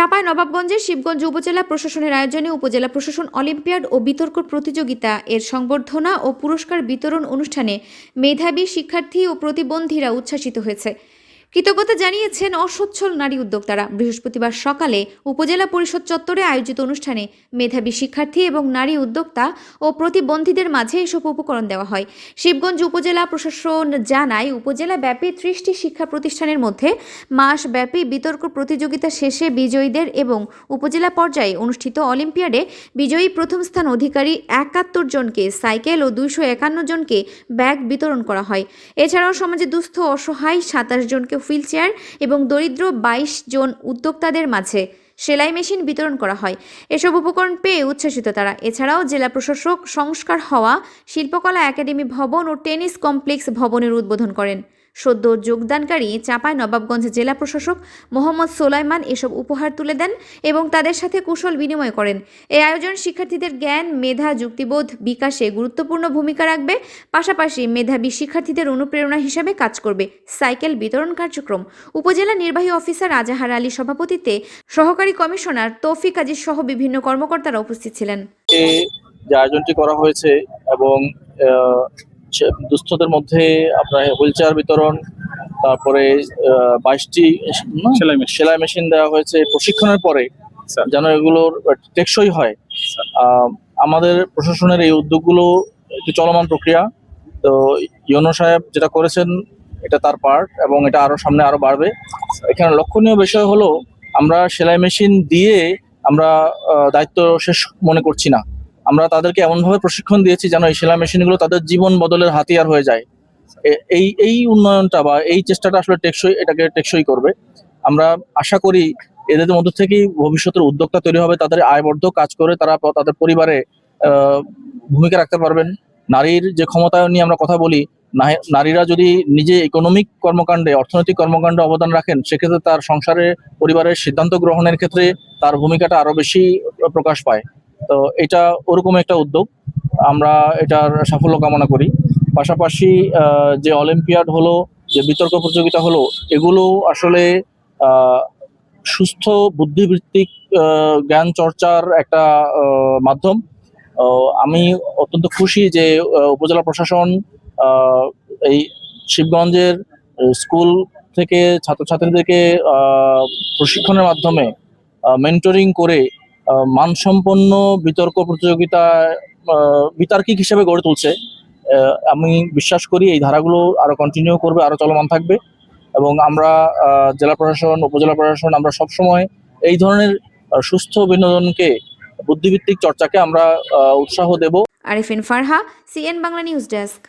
চাপাই নবাবগঞ্জের শিবগঞ্জ উপজেলা প্রশাসনের আয়োজনে উপজেলা প্রশাসন অলিম্পিয়াড ও বিতর্ক প্রতিযোগিতা এর সংবর্ধনা ও পুরস্কার বিতরণ অনুষ্ঠানে মেধাবী শিক্ষার্থী ও প্রতিবন্ধীরা উচ্ছ্বাসিত হয়েছে। কৃতজ্ঞতা জানিয়েছেন অসচ্ছল নারী উদ্যোক্তারা। বৃহস্পতিবার সকালে উপজেলা পরিষদ চত্বরে আয়োজিত অনুষ্ঠানে মেধাবী শিক্ষার্থী এবং নারী উদ্যোক্তা ও প্রতিবন্ধীদের মাঝে এসব উপকরণ দেওয়া হয়। শিবগঞ্জ উপজেলা প্রশাসন জানায়, উপজেলা ব্যাপী ত্রিশটি শিক্ষা প্রতিষ্ঠানের মধ্যে মাস ব্যাপী বিতর্ক প্রতিযোগিতা শেষে বিজয়ীদের এবং উপজেলা পর্যায়ে অনুষ্ঠিত অলিম্পিয়াডে বিজয়ী প্রথম স্থান অধিকারী একাত্তর জনকে, সাইকেল ও দুইশো একান্ন জনকে ব্যাগ বিতরণ করা হয়। এছাড়াও সমাজে দুস্থ অসহায় সাতাশ জনকে হুইল চেয়ার এবং দরিদ্র বাইশ জন উদ্যোক্তাদের মাঝে সেলাই মেশিন বিতরণ করা হয়। এসব উপকরণ পেয়ে উচ্ছ্বসিত তারা। এছাড়াও জেলা প্রশাসক সংস্কার হওয়া শিল্পকলা একাডেমি ভবন ও টেনিস কমপ্লেক্স ভবনের উদ্বোধন করেন। সদ্য যোগদানকারী চাঁপাই নবাবগঞ্জ জেলা প্রশাসক মোহাম্মদ সোলাইমান এসব উপহার তুলে দেন এবং তাদের সাথে কুশল বিনিময় করেন। এই আয়োজন শিক্ষার্থীদের জ্ঞান, মেধা, যুক্তিবোধ বিকাশে গুরুত্বপূর্ণ ভূমিকা রাখবে। পাশাপাশি মেধাবী শিক্ষার্থীদের অনুপ্রেরণা হিসাবে কাজ করবে। সাইকেল বিতরণ কার্যক্রম। উপজেলা নির্বাহী অফিসার আজাহার আলী সভাপতিত্বে সহকারী কমিশনার তৌফিক আজিজ সহ বিভিন্ন কর্মকর্তারা উপস্থিত ছিলেন। যে আয়োজনটি করা হয়েছে এবং দুস্থদের মধ্যে আপনার হুইল চেয়ার বিতরণ তারপরে বাইশটি সেলাই মেশিন। সেলাই মেশিন দেওয়া হয়েছে। প্রশিক্ষণের পরে যেন এগুলোর টেকসই হয়। আমাদের প্রশাসনের এই উদ্যোগগুলো একটি চলমান প্রক্রিয়া। তো ইউনো সাহেব যেটা করেছেন এটা তার পার্ট এবং এটা আরও সামনে আরও বাড়বে। এখানে লক্ষণীয় বিষয় হলো আমরা সেলাই মেশিন দিয়ে আমরা দায়িত্ব শেষ মনে করছি না। আমরা তাদেরকে এমনভাবে প্রশিক্ষণ দিয়েছি যেন এই সেলাই মেশিনগুলো তাদের জীবন বদলের হাতিয়ার হয়ে যায়। এই এই উন্নয়নটা বা এই চেষ্টাটা আসলে টেকসই, এটাকে টেকসই করবে। আমরা আশা করি এদের মধ্যে থেকেই ভবিষ্যতের উদ্যোক্তা তৈরি হবে, তাদের আয়বর্ধক কাজ করে তারা তাদের পরিবারে ভূমিকা রাখতে পারবেন। নারীর যে ক্ষমতায়ন নিয়ে আমরা কথা বলি নারীরা যদি নিজে ইকোনমিক কর্মকাণ্ডে, অর্থনৈতিক কর্মকাণ্ডে অবদান রাখেন, সেক্ষেত্রে তার সংসারে পরিবারের সিদ্ধান্ত গ্রহণের ক্ষেত্রে তার ভূমিকাটা আরও বেশি প্রকাশ পায়। তো এটা ওরকম একটা উদ্যোগ। আমরা এটার সাফল্য কামনা করি। পাশাপাশি যে অলিম্পিয়াড হলো যে বিতর্ক প্রতিযোগিতা হলো এগুলো আসলে সুস্থ বুদ্ধিবৃত্তিক আহ, জ্ঞান চর্চার একটা মাধ্যম। আমি অত্যন্ত খুশি যে উপজেলা প্রশাসন এই শিবগঞ্জের স্কুল থেকে ছাত্রছাত্রীদেরকে প্রশিক্ষণের মাধ্যমে মেন্টরিং করে মানসম্পন্ন বিতর্ক প্রতিযোগিতা বিতার্কিক হিসেবে গড়ে তুলছে। আমি বিশ্বাস করি এই ধারাগুলো আরও কন্টিনিউ করবে, আরও চলমান থাকবে এবং আমরা জেলা প্রশাসন, উপজেলা প্রশাসন আমরা সবসময় এই ধরনের সুস্থ বিনোদনকে বুদ্ধিভিত্তিক চর্চাকে আমরা উৎসাহ দেব। Arifin Farha, CN Bangla news desk.